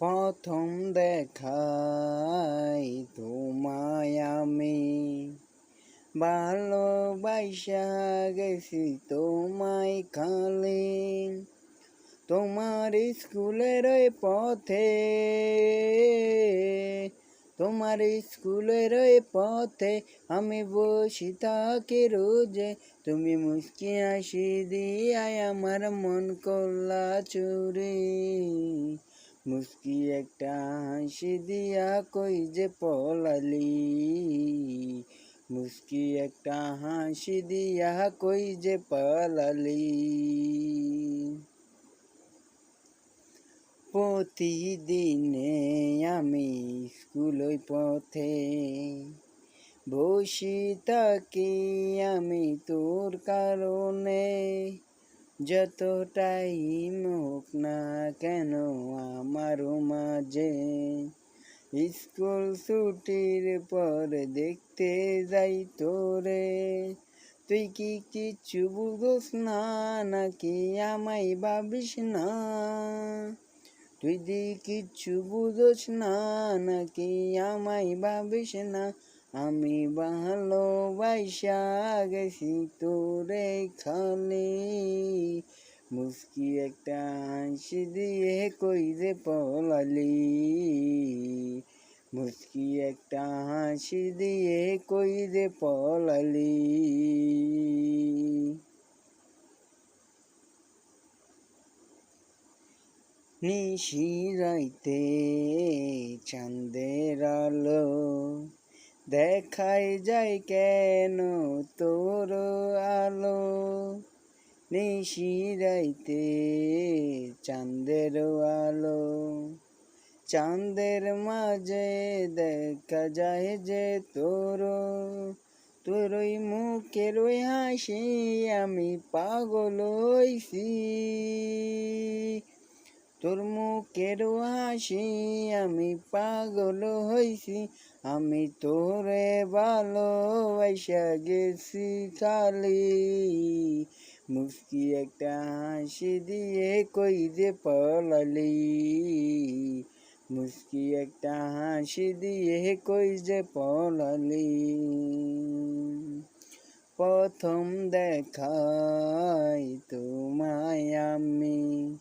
প্রথম দেখাই তোমায় আমি। ভালোবাসা গেছি তোমায় খালি। তোমার স্কুলের ওই পথে, তোমার স্কুলের ওই পথে আমি বসি থাকি রোজে। তুমি মুস্কি হাসি দিয়াই আমার মন করলা চুরি। মুস্কি একটা হাসি দিয়া কই যে পলালি। মুস্কি একটা হাসি দিয়া কই যে পালালি। প্রতিদিনে আমি স্কুল পথে বসি থাকি আমি তোর কারণে। যত টাইম হোক না কেন আমার মাঝে? স্কুল ছুটির পর দেখতে যাই তোরে। তুই কি কিচ্ছু বুঝোস না, নাকি আমায় ভাবিস না? তুই দি কিচ্ছু বুঝোস না, নাকি আমায় ভাবিস না? আমি ভালোবাসা গেছি তোরে খালি। মুস্কি একটা হাসি দিয়ে কই যে পলালি। মুস্কি একটা হাসি দিয়ে কই যে পলালি। নিশি রাইতে চাঁদের আলো দেখাই যায় কেন তোর আলো? নিশি রাইতে চাঁদের আলো। চাঁদের মাঝে দেখা যায় যে তোর তোর ওই মুখের ওই হাসি আমি পাগল হইছি। তোর মুখের হাসি, আমি পাগল হইছি। আমি তোরে ভালোবাসা গেছি খালি। মুস্কি একটা হাসি দিয়ে কই যে পলালি? মুস্কি একটা হাসি দিয়ে কই যে পলালি? প্রথম দেখাই তোমায় আমি।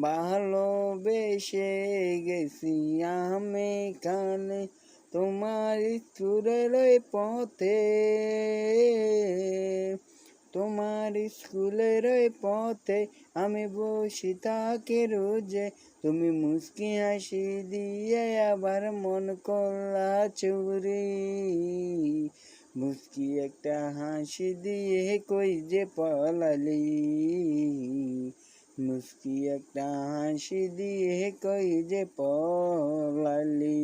ভালোবেসে গেছি আমি কানে তোমার স্কুলের পথে। তোমার স্কুলের পথে আমি বসে থাকি রোজে। তুমি মুস্কি হাসি দিয়ে আবার মন করলা চুরি। মুস্কি একটা হাসি দিয়ে কই যে পলালি। মুস্কি একটা হাসি দিয়ে কই যে পলালি।